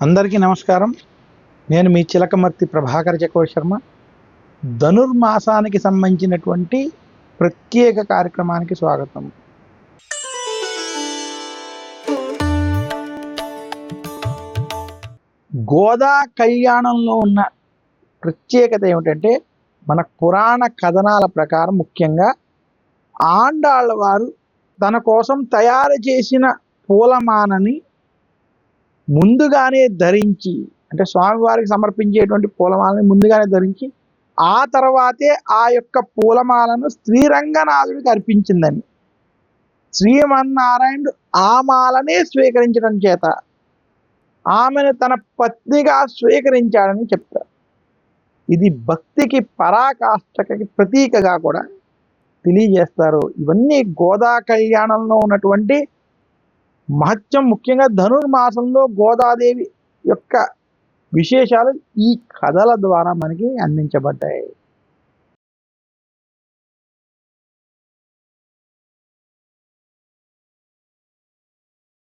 అందరికీ నమస్కారం. నేను మీ చిలకమర్తి ప్రభాకర్ చక్రవర్తి శర్మ ధనుర్మాసానికి సంబంధించినటువంటి ప్రత్యేక కార్యక్రమానికి స్వాగతం. గోదా కళ్యాణంలో ఉన్న ప్రత్యేకత ఏమిటంటే మన పురాణ కథనాల ప్రకారం ముఖ్యంగా ఆండాళ్ళ వారు తన కోసం తయారు చేసిన పూలమానని ముందుగానే ధరించి అంటే స్వామివారికి సమర్పించేటువంటి పూలమాలని ముందుగానే ధరించి ఆ తర్వాతే ఆ యొక్క పూలమాలను శ్రీరంగనాథుడికి అర్పించిందని. శ్రీమన్నారాయణుడు ఆ మాలనే స్వీకరించడం చేత ఆమెను తన పత్నిగా స్వీకరించాడని చెప్తారు. ఇది భక్తికి పరాకాష్ఠకి ప్రతీకగా కూడా తెలియజేస్తారు. ఇవన్నీ గోదా కళ్యాణంలో ఉన్నటువంటి మహత్యం ముఖ్యంగా ధనుర్మాసంలో గోదాదేవి యొక్క విశేషాలు ఈ కథల ద్వారా మనకి అందించబడ్డాయి.